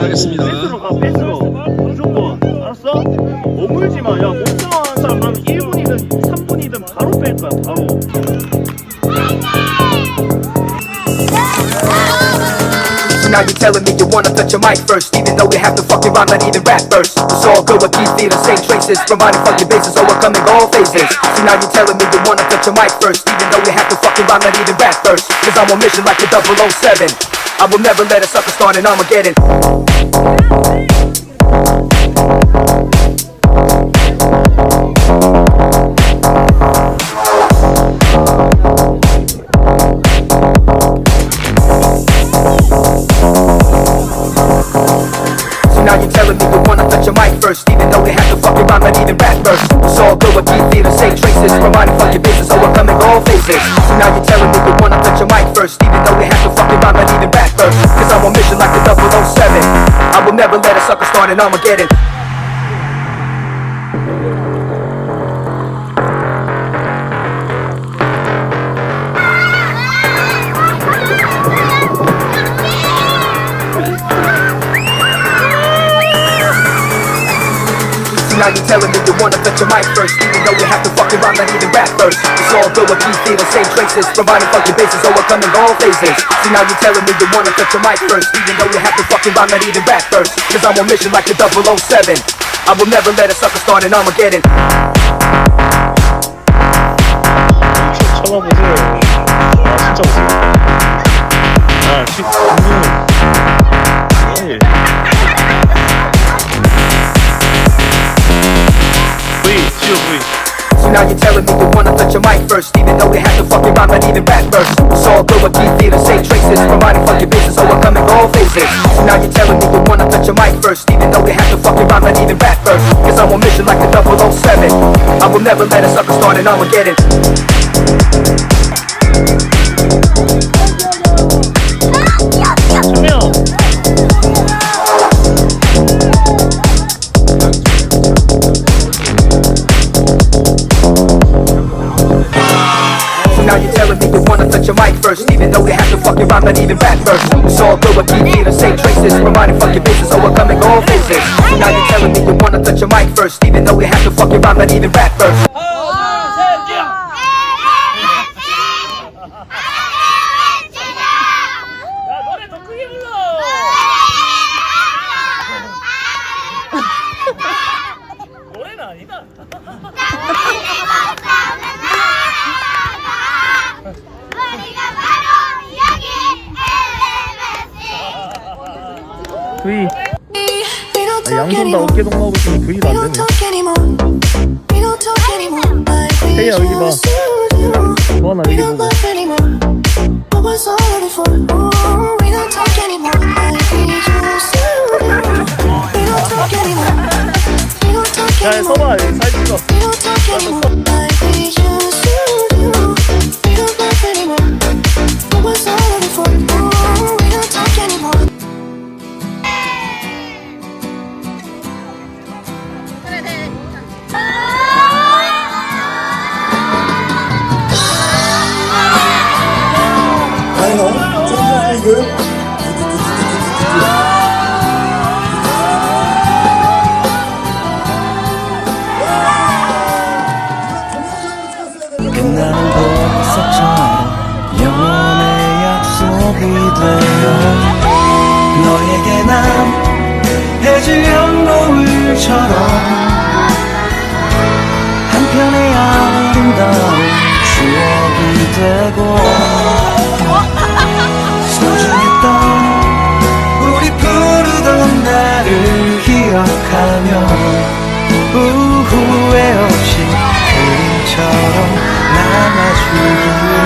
하겠습니다. 패스로 가 패스로 무조건 알았어? 머물지 마야 못당한 사람 하면 1분이든 3분이든 바로 뺄 거야 바로 now you're telling me you wanna touch your mic first Even though we have to fucking rhyme, not even rap first. It's all good, but these feel the same traces Providing fucking bases, overcoming all phases. So now you're telling me you wanna touch your mic first Even though we have to fucking rhyme, not even rap first. Cause I'm on mission like a 007 I will never let a sucker start an Armageddon It's all good, but these feel the same traces. Providing fucking bases, overcoming all phases. So now you're telling me you wanna touch your mic first Even though we have to fucking rhyme, not even rap first. Cause I'm on mission like a 007 I will never let a sucker start an Armageddon now you're telling me you wanna touch your mic first Even though we have to fucking rhyme, not even rap first It's all good, but these feel the same traces Providing fucking bases, overcoming all phases So now you're telling me you wanna touch your mic first Even though we have to fucking rhyme, not even rap first Cause I'm on mission like a 007 I will never let a sucker start an Armageddon 쳐봐보세요 아 진짜 보세요 아 지금 예. V So now you're telling me you wanna touch your mic first Even though we have to fucking rhyme, not even rap first. It's all good, but these feel the same traces Providing fucking bases, overcoming all phases So now you're telling me you wanna touch your mic first Even though we have to fucking rhyme, not even rap first. Cause I'm on mission like a 007 I will never let a sucker start an Armageddon you wanna touch your mic first Even though we have to fucking rhyme, not even rap first. It's all good, but these feel the same traces Providing fucking bases, overcoming all phases So now you're telling me you wanna touch your mic first Even though we have to fucking rhyme, not even rap first V 양손 다 어깨 동무하고 있으면 V가 안 되네. 헤이야 여기 봐. 뭐하나 여기 보고. 야 서봐 여기 사진 찍어 되어 너에게 난 해질녘 노을처럼 한편의 아름다운 추억이 되고 소중했던 우리 부르던 나를 기억하며 우후회 없이 그림처럼 남아주길